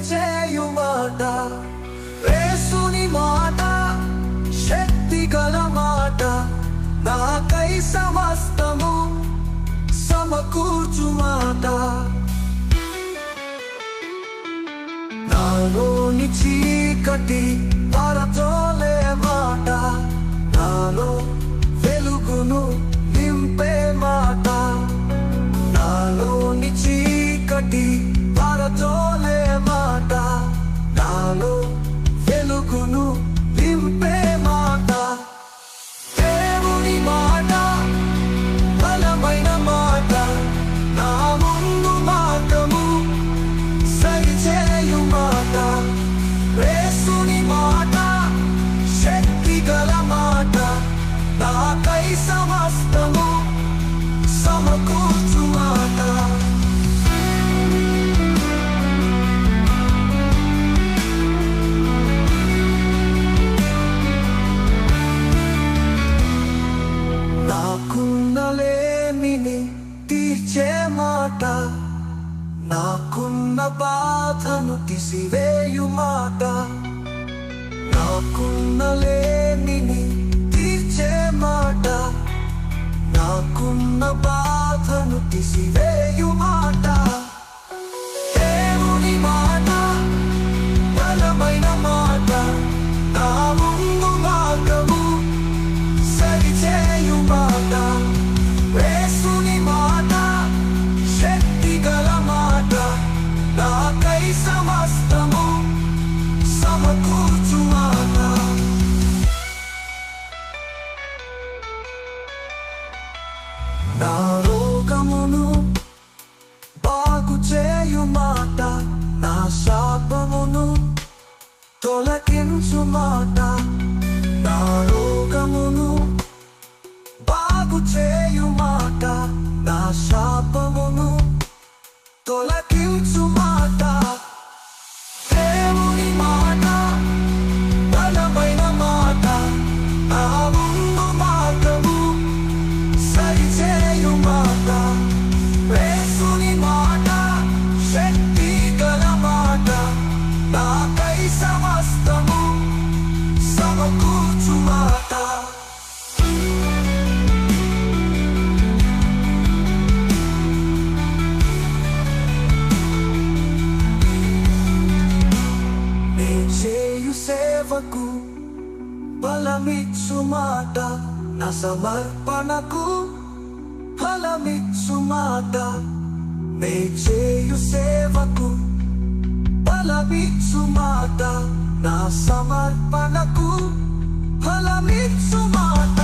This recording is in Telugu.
చేయు మాట వేసుని మాట శక్తి మాట. నాకై సమస్తము సమకూర్చు మాట నాలోని చీకటి పరచోలే మాట నాలో నాకున్న బాధను తీసివేయు మాట నాకున్న లేనిని తీర్చే మాట. నాకున్న బాధను తీసివేయు మాట. నా రోగమును బాగు చేయు మాట నా శాపమును తొలగించు మాట సేవకు బలమిచ్చు మాట నా సమర్పణకు ఫలమిచ్చు మాట నే చేయు సేవకు బలమిచ్చు మాట నా సమర్పణకు ఫలమిచ్చు మాట